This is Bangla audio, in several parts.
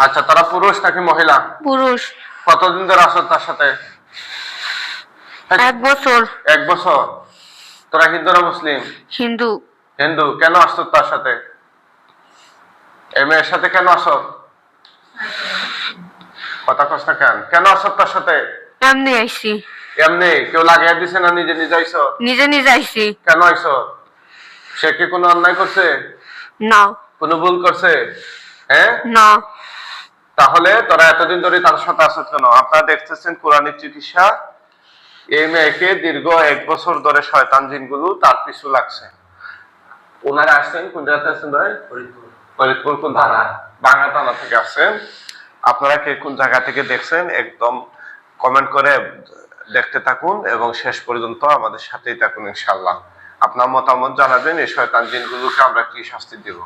আচ্ছা তারা পুরুষ নাকি মহিলা? পুরুষ। কতদিন ধরে আসো তার সাথে? এক বছর। এক বছর? তোরা হিন্দু না মুসলিম? হিন্দু। হিন্দু। কেন আসতো তার সাথে? এই মেয়ের সাথে কেন আসো? কথা না কেন? কেন আসো তার সাথে? এমনি আইসি এমনি? কেউ লাগিয়ে দিছে না নিজে নিজে আইসো নিজে নিজে আইসি কেন আইসো সে কি কোনো অন্যায় করছে? না। কোনো ভুল করছে? হ্যাঁ? না। তাহলে তোরা এতদিন ধরে তার সাথে আসো কেন? আপনারা দেখতেছেন কোরআনিক চিকিৎসা। এই মেয়েকে দীর্ঘ এক বছর ধরে শয়তান জিনগুলো তার পিছু লাগছে। ওনারা আসছেন কোন জায়গাতে আসছেন ভাই? ফরিদপুর। কোন থানা? বাংলা থানা থেকে আসছেন। আপনারা কে কোন জায়গা থেকে দেখছেন একদম কমেন্ট করে দেখতে থাকুন এবং শেষ পর্যন্ত আমাদের সাথেই থাকুন ইনশাল্লাহ আপনার মতামত জানাবেন এই শয়তান জিনগুলোকে আমরা কি শাস্তি দিব?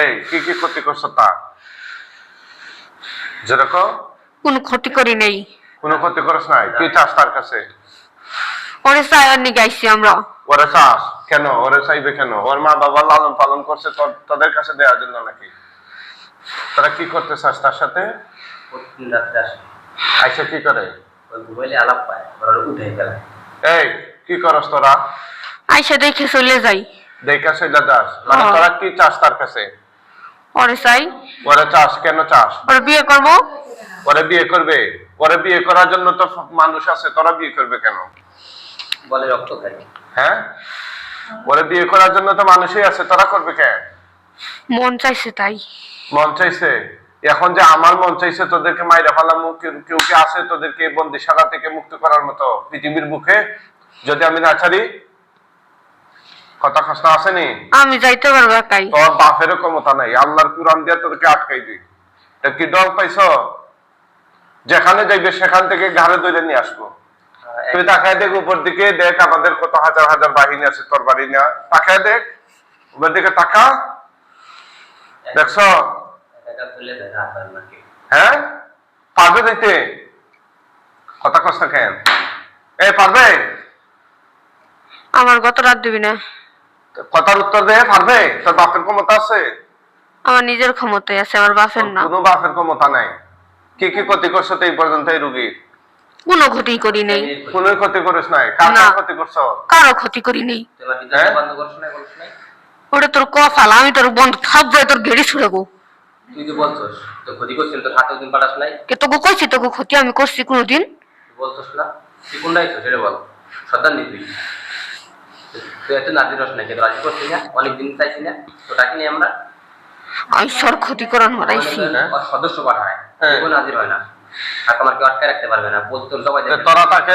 এই কি কি ক্ষতি করছ তা? যেরকম? কোনো ক্ষতি করি নেই। কোনো ক্ষতি করছ নাই? কি চাস তার কাছে? ওরে নিয়ে গাইছি আমরা। ওরে চাস? কেন? ওরে চাইবে কেন? ওর মা বাবা লালন পালন করছে তাদের কাছে দেওয়ার জন্য নাকি? তারা কি করতে চাস তার সাথে? প্রতিদিন রাত্রে আসে। আইসা কি করে? মোবাইলে আলাপ পায় ওরা উঠে গেলে এই কি করস তোরা? আইসা দেখে চলে যাই। দেখা সেটা যাস। মানে হ্যাঁ। তোরা কি চাস তার কাছে? ওরে চাই। ওরে চাস কেন চাস? ওরে বিয়ে করব। ওরে বিয়ে করবে? ওরে বিয়ে করার জন্য তো মানুষ আছে তোরা বিয়ে করবে কেন? বলে রক্ত খাই। হ্যাঁ? ওরে বিয়ে করার জন্য তো মানুষই আছে তোরা করবে কেন মন চাইছে তাই। মন চাইছে? এখন যে আমার মন চাইছে তোদেরকে মাইরা ফেলামু কেউ কেউ কি আছে তোদেরকে বন্দিশালা থেকে মুক্ত করার মতো পৃথিবীর বুকে? যদি আমি না ছাড়ি কথা খসনা আসেনি? আমি যাইতে পারব একাই। তোর বাপেরও ক্ষমতা নাই আল্লাহর কুরআন দিয়ে তোদেরকে আটকাই দিই। তা কি ডর পাইছ? যেখানে যাইবে সেখান থেকে ঘাড়ে ধরে নিয়ে আসব। তুই তাকায় দেখ উপর দিকে দেখ আমাদের কত হাজার হাজার বাহিনী আছে তোর বাড়ি না। তাকায় দেখ উপর দিকে তাকা। দেখছ? হ্যাঁ? পারবে দিতে কথা কেন? এ পারবে? আমার গত রাত দিবি না। কথার উত্তর দে পারবে? তোর বাপের ক্ষমতা আছে? আমার নিজের ক্ষমতায় আছে আমার বাপের না। কোনো বাপের ক্ষমতা নাই। কি কি ক্ষতি করছ তো এই পর্যন্ত এই রুগীর? কোনো ক্ষতি করি নাই। কোনো ক্ষতি করিস নাই? কার ক্ষতি করছ? কারও ক্ষতি করি নেই। হ্যাঁ? দরজা বন্ধ করছ না বলছ না ওটা তোর কফাল আমি তোর বন্ধ থাকব তোর ঘেড়ি ছুড়াবো তুই তো বলছস তো ক্ষতি করছিস তোর হাতে দিন পাঠাস নাই। কে তোকে কইছি তোকে ক্ষতি আমি করছি কোনোদিন? তুই বলছস না? তুই কোন দায়িত্ব সেটা বল। সর্দার নি তুই। এত নাজির রস নাই রাজি করছিস না অনেকদিন চাইছি না তো ডাকি নি আমরা। আমি সর ক্ষতি করান হারাইছি সদস্য পাঠায় হ্যাঁ। কোনো নাজির হয় না। আর তোমার কেউ আটকে রাখতে পারবে না বলতে সবাই তোরা তাকে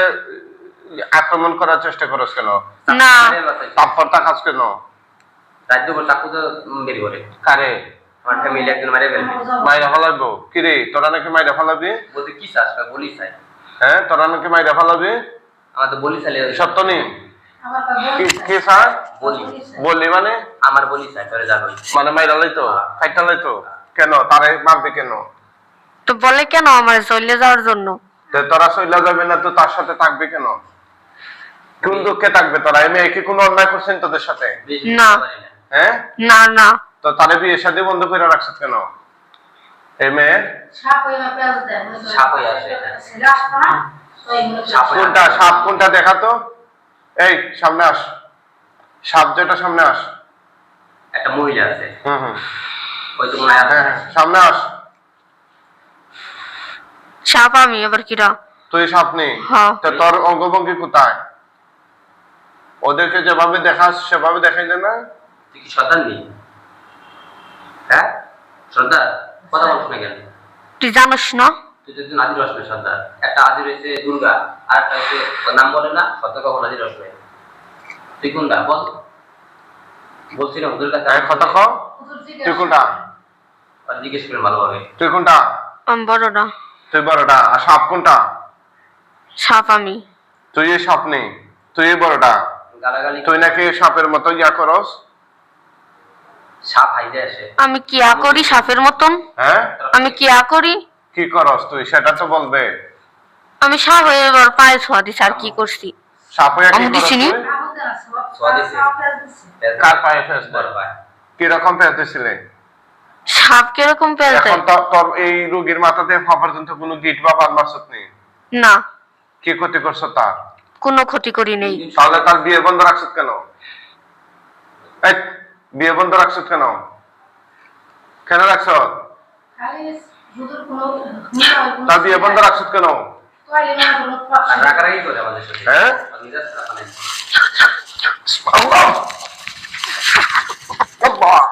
আক্রমণ করার চেষ্টা করস কেন? না। তারপর তাকাস কেন? রাজ্য করে চাকু তো বের করে। কারে? আমার ফ্যামিলি একজন মারে ফেলবে। মাইরা ফেলাবো কিরে তোরা নাকি মাইরা ফেলাবি? বলতে কি চাস? বলি চাই। হ্যাঁ তোরা নাকি মাইরা ফেলাবি? আমার তো বলি চাইলে সত্য নেই কি কি স্যার? বলি। মানে? আমার বলি চাই তোরে যাবই মানে মাইরা লাইতো? ফাইটা লাইতো? কেন? তারে মারবে কেন? তো বলে কেন আমার চলে যাওয়ার জন্য? তো তোরা সইলা যাবে না তো তার সাথে থাকবে কেন? কোন দুঃখে থাকবে তোরা? এই মেয়ে কি কোনো অন্যায় করছেন তোদের সাথে? না। হ্যাঁ? না না। তো তারে বিয়ে শাদী বন্ধ করে রাখছিস কেন? এই মেয়ে? সাপ হয়ে পেঁয়াজ দেয় সাপ হয়ে আসে। হয়ে কোনটা? সাপ কোনটা দেখা তো? এই সামনে আস। সাপ যেটা সামনে আস। একটা মহিলা আছে। হুম হুম। ওই তো মনে হয় হ্যাঁ সামনে আস। সাপ আমি আবার কিরা? তুই সাপ নেই? হ্যাঁ। তো তোর অঙ্গভঙ্গি কোথায়? ওদেরকে যেভাবে দেখাস সেভাবে দেখাইলে না? তুই কি সর্দার নেই? হ্যাঁ? সর্দার কথা বলছ না কেন? তুই জানোস না? সর্দার। একটা আজির হয়েছে দুর্গা আর একটা হচ্ছে নাম বলে না সর্দার কখন তুই কোনটা বল। বলছি না ওদের কাছে এই কথা ক তুই কোনটা আর জিজ্ঞেস করে ভালোভাবে। তুই কোনটা আমি বড়টা তুই বড়টা আর সাপ কোনটা? সাপ আমি। তুই এই সাপ নেই। তুই এই বড়টা গালাগালি তুই নাকি সাপের মতো ইয়া করস? সাপ হাইজে আসে। আমি কি আ করি সাপের মতন? হ্যাঁ? আমি কি আ করি? কি করস তুই? সেটা তো বলবে। আমি সাপ হয়ে এবার পায়ে ছোঁয়া দিছি আর কি করছি? সাপ হইয়া কি আমি করস দিছিনি? তুই? সাপ কার পায়ে ফেস বড় পায় কি রকম ফেস দিছিলে সাপ কীরকম পেঁচ এখন দেয় তো- তোর এই রোগীর মাথাতে হওয়া পর্যন্ত কোনো গিট বা বান মারছত নেই না। কি ক্ষতি করছ তার? কোনো ক্ষতি করি নেই। তাহলে তার বিয়ে বন্ধ রাখছত কেন? এই, বিয়ে বন্ধ রাখছত কেন? কেন রাখছ? খালি হুজুর কোনো হুজুর হয় কোনো তার বিয়ে বন্ধ রাখছত কেন তোয়ালে না কোনো আর প্রশ্ন রাগারাগি করে আমাদের সাথে হ্যাঁ? আর নিজের সাথে মানে আল্লাহ আল্লাহ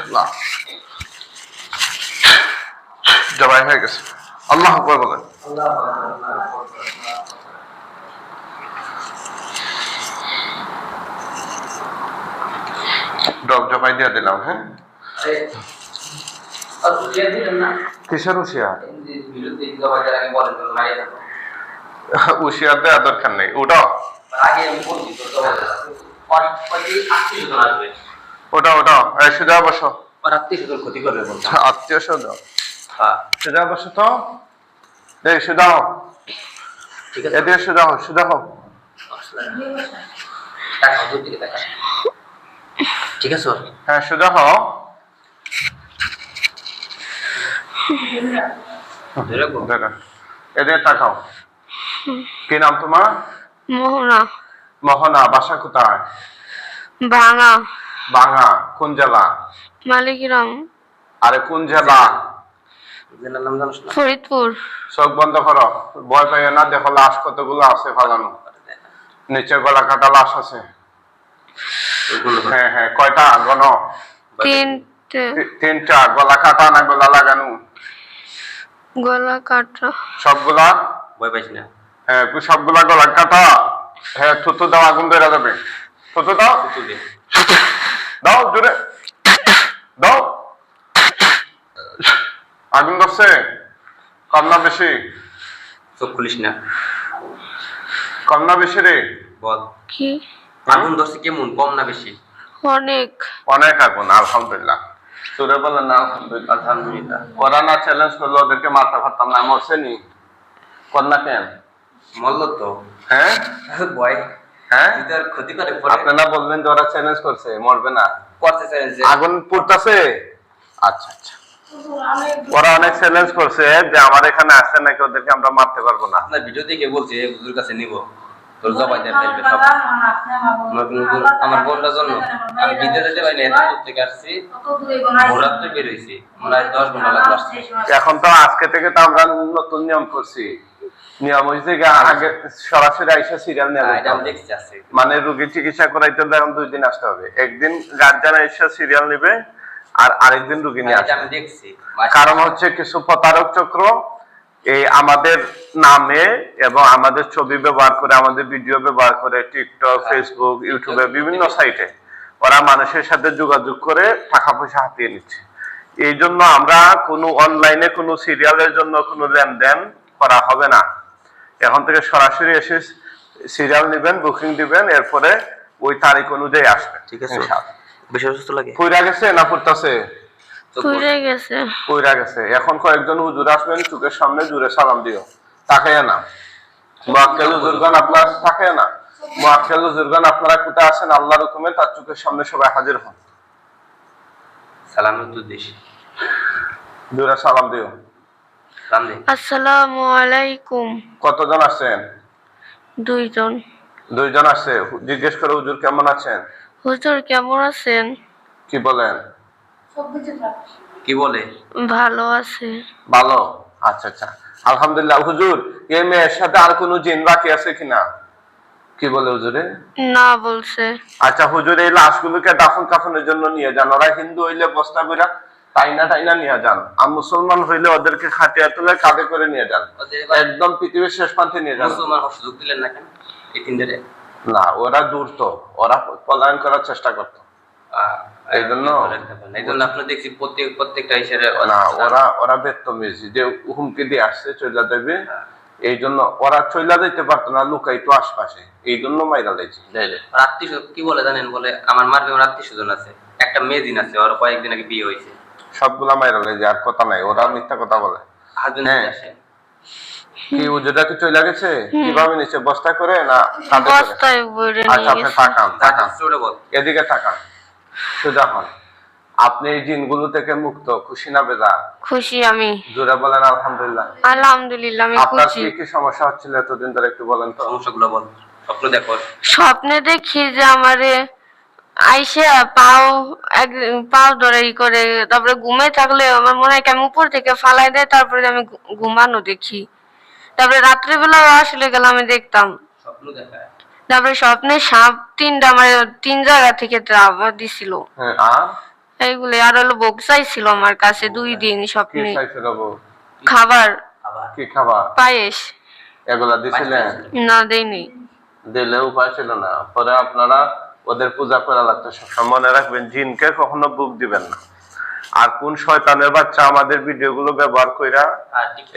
আল্লাহ। জবাই হয়ে গেছে আল্লাহ আকবার বলেন ডব জবাই দিয়ে দিলাম হ্যাঁ? কিসের হুশিয়ার? হুশিয়ার দেওয়ার দরকার নেই ওটা ওটা ওটা সুজা বসো। আত্মীয় স্বজন হ্যাঁ। সুজা বসো তো। এই সুজা হও। এদিকে সুজা হও সুজা বিয়ে করছে টাকা দূর দিকে টাকা ঠিক আছে হ্যাঁ সুজা হও তাকাও কি নাম তোমার? মোহনা। মোহনা বাসা কোথায়? ভাঙা। বাঙা কোন জেলা? আরে কোন জেলা? জেলার নাম জানিস ফরিদপুর। চোখ বন্ধ করো। ভয় পাইও না দেখো লাশ কতগুলো আছে ফালানো নিচে গলা কাটা লাশ আছে। হ্যাঁ হ্যাঁ কয়টা গণ তিনটে। তিনটা গলা কাটা না গলা লাগানো? গলা কাটা। সবগুলা? ভয় পাইছি না। হ্যাঁ সবগুলা গলা কাটা। হ্যাঁ থুতু দাও আগুন ধরে যাবে। থুতু দাও। তুই দে। দাও জোরে। দাও। আগুন ধরছে? কম না বেশি? চোখ খুলিস না। কম না বেশি রে? বল। কি? আগুন ধরছে কেমন? কম না বেশি? অনেক। অনেক আগুন আলহামদুলিল্লাহ। তোরে বলেন না আলহামদুলিল্লাহ আলহামদুলিল্লাহ। ওরা না চ্যালেঞ্জ করলে ওদেরকে মারতে পারতাম না মরছে নি? কন্যা কেন? মল্ল তো। হ্যাঁ? ভয়। হ্যাঁ? ক্ষতি করে আপনারা বলবেন যে ওরা চ্যালেঞ্জ করছে মরবে না। করতে যে আগুন পড়তেছে? আচ্ছা আচ্ছা। ওরা অনেক চ্যালেঞ্জ করছে যে আমার এখানে আসছে নাকি ওদেরকে আমরা মারতে পারব না। আপনার ভিডিও দেখে বলছে হুজুর কাছে নিব। তোর জবাই দেন লাগবে সব আমার বোনটার জন্য। আমি যেতে পারিনি এত দূর থেকে আসছি। বের হয়েছি। মনে হয় দশ ঘণ্টা লাগল এখন তো আজকে থেকে তো আমরা নতুন নিয়ম করছি। নিয়ম হয়েছে আগে সরাসরি আইসা সিরিয়াল হ্যাঁ, মানে রোগী চিকিৎসা করাইতে এখন দুই দিন আসতে হবে। একদিন গার্জিয়ান এসে সিরিয়াল নেবে আর আরেকদিন রুগী নিয়ে হ্যাঁ, আসবে। কারণ হচ্ছে কিছু প্রতারক চক্র এই আমাদের নামে এবং আমাদের ছবি ব্যবহার করে আমাদের ভিডিও ব্যবহার করে টিকটক ফেসবুক ইউটিউবে বিভিন্ন সাইটে ওরা মানুষের সাথে যোগাযোগ করে টাকা পয়সা হাতিয়ে নিচ্ছে। এই জন্য আমরা কোনো অনলাইনে কোনো সিরিয়ালের জন্য কোনো লেনদেন করা হবে না। এখন থেকে সরাসরি এসে সিরিয়াল নেবেন বুকিং দিবেন এরপরে ওই তারিখ অনুযায়ী আসবেন ঠিক আছে। বেশি অসুস্থ লাগে? কইরা গেছে না পড়তেছে? চোখ গেছে। কইরা গেছে। এখন কয়েকজন হুজুর আসবেন চোখের সামনে জুড়ে সালাম দিও। তাকাইয়া না মোয়াক্কেল হুজুরগান আপনারা তাকাইয়া না মোয়াক্কেল হুজুরগান আপনারা কোথায় আছেন? আল্লাহর হুকুমে তার চোখের সামনে সবাই হাজির হন। জুড়ে সালাম দিও। আসসালামু আলাইকুম। কতজন আসছেন? দুইজন। দুইজন আসছে। জিজ্ঞেস করে হুজুর কেমন আছেন? হুজুর কেমন আছেন? কি বলেন। কি বলে? ভালো আছে। ভালো? আচ্ছা আচ্ছা। আলহামদুলিল্লাহ হুজুর এই মেয়ের সাথে আর কোনো জিন বাকি আছে কিনা? কি বলে হুজুরে? না বলছে। আচ্ছা হুজুর এই লাশগুলোকে দাফন কাফনের জন্য নিয়ে যান। ওরা হিন্দু হইলে বস্তা টাইনা টাইনা নিয়ে যান। আর মুসলমান হইলে ওদেরকে খাটিয়া তুলে কাঁধে করে নিয়ে যান। একদম পৃথিবীর শেষ প্রান্তে নিয়ে যান। মুসলমান সুযোগ দিলেন না কেন? এই না ওরা দূর তো। ওরা পলায়ন করার চেষ্টা করতো। এই জন্য- এই জন্য আপনার দেখছি প্রত্যেক প্রত্যেকটা হিসেবে না ওরা ওরা বেত্তমিজ যে হুমকি দিয়ে আসছে চইলা দেবে। এই জন্য ওরা চইলা দিতে পারতো না লুকাইতো আশপাশে। এই জন্য মাইরা দিয়েছে। আত্মীয় কি বলে জানেন? বলে আমার মার আমার আত্মীয় স্বজন আছে। একটা মেয়েদিন আছে ওর কয়েকদিন আগে বিয়ে হয়েছে। সবগুলা মাইরা দিয়েছে আর কথা নাই। ওরা মিথ্যা কথা বলে। হ্যাঁ। আসে। কি উজুটা কি চলে গেছে? কীভাবে নিচে বস্তা করে না? বস্তায় আচ্ছা আপনি তাকান তাকান বল এদিকে তাকান সোজা হন। আপনি এই জিনগুলো থেকে মুক্ত খুশি না বেজা? খুশি আমি। জোরে বলেন আলহামদুলিল্লাহ। আলহামদুলিল্লাহ আমি খুশি। আপনার কি কি সমস্যা হচ্ছিল এতদিন ধরে একটু বলেন তো? সমস্যাগুলো বল স্বপ্ন দেখো। স্বপ্নে দেখি যে আমারে আইসে পাও এক পাও ধরে ই করে তারপরে ঘুমে থাকলে আমার মনে হয় কি আমি উপর থেকে ফালাই দেয় তারপরে আমি ঘুমানো দেখি। তারপরে রাত্রেবেলা আসলে গেলে আমি দেখতাম। স্বপ্ন দেখা তারপরে স্বপ্নে সাপ তিনটা আমার তিন জায়গা থেকে ট্রাভা দিছিল। হ্যাঁ আর? এইগুলো আর হলো বক্সাই ছিল আমার কাছে দুই দিন স্বপ্নে। খাবার। কি খাবার? পায়েস। এগুলা দিছিলেন? না দেয়নি দিলে উপায় ছিল না। পরে আপনারা ওদের পূজা করা লাগতো। সবসময় মনে রাখবেন জিনকে কখনো বুক দিবেন না। আর কোন শয়তানের বাচ্চা আমাদের ভিডিওগুলো ব্যবহার কইরা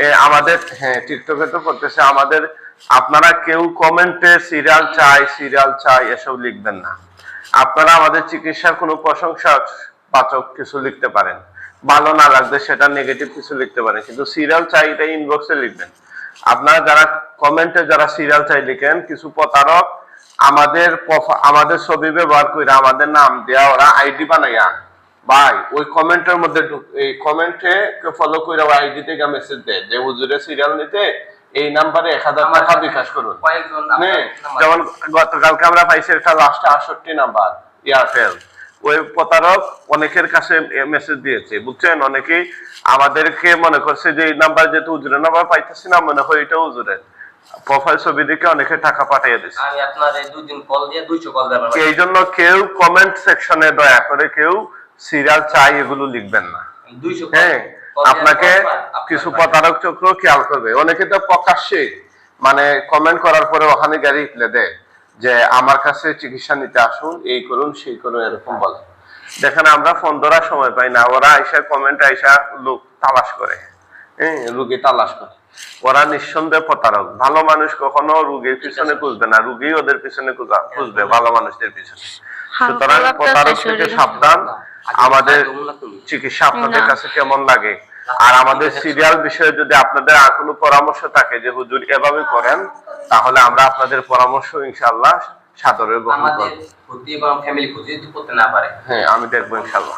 এ আমাদের হ্যাঁ টিকটকে তো করতেছে। আমাদের আপনারা কেউ কমেন্টে সিরিয়াল চাই সিরিয়াল চাই, এসব লিখবেন না। আপনারা আমাদের চিকিৎসার কোনো প্রশংসা বাচক কিছু লিখতে পারেন। ভালো না লাগবে সেটা নেগেটিভ কিছু লিখতে পারেন। কিন্তু সিরিয়াল চাই, এটা ইনবক্সে লিখবেন। আপনারা যারা কমেন্টে যারা সিরিয়াল চাই লিখেন, কিছু প্রতারক আমাদের আমাদের ছবি ব্যবহার করে আমাদের নাম দেওয়া ওরা আইডি বানাইয়া, ভাই, ওই কমেন্টের মধ্যে এই কমেন্টে ফলো করে আইডি থেকে মেসেজ দেয় যে, হুজুরে সিরিয়াল নিতে এই নাম্বারে এক হাজার টাকা বিকাশ করুন। যেমন গতকালকে আমরা পাইছি একটা লাস্টে আটষট্টি নাম্বার এয়ারটেল ওই প্রতারক অনেকের কাছে মেসেজ দিয়েছে বুঝছেন? অনেকেই আমাদেরকে মনে করছে যে এই নাম্বার যেহেতু উজুরের নাম্বার পাইতেছি না মনে হয় এটা উজুরের প্রোফাইল ছবি দেখে অনেকে টাকা পাঠিয়ে দিচ্ছে আমি আপনার এই দুই দিন কল দিয়ে দুইশো কল দেওয়ার এই জন্য কেউ কমেন্ট সেকশনে দয়া করে কেউ সিরিয়াল চাই এগুলো লিখবেন না। দুইশো হ্যাঁ। আপনাকে কিছু প্রতারক চক্র খেয়াল করবে। অনেকে তো প্রকাশ্যে মানে কমেন্ট করার পরে ওখানে গাড়ি রিপ্লে দেয় যে আমার কাছে চিকিৎসা নিতে আসুন এই করুন সেই করুন এরকম বলে। দেখেন আমরা ফোন ধরার সময় পাই না। ওরা আইসা কমেন্ট আইসা লোক তালাশ করে। হ্যাঁ রুগী তালাশ করে। ওরা নিঃসন্দেহে প্রতারক। ভালো মানুষ কখনো রুগীর পিছনে খুঁজবে না। রুগী ওদের পিছনে খুঁজবে ভালো মানুষদের পিছনে। সুতরাং প্রতারক থেকে সাবধান। আমাদের চিকিৎসা আপনাদের কাছে কেমন লাগে? আর আমাদের সিরিয়াল বিষয়ে যদি আপনাদের আর কোনো পরামর্শ থাকে যে হুজুর এভাবে করেন তাহলে আমরা আপনাদের পরামর্শ ইনশাআল্লাহ সাদরে গ্রহণ আমাদের ক্ষতি এবং ফ্যামিলি ক্ষতি যদি করতে না পারে। হ্যাঁ আমি দেখব ইনশাআল্লাহ।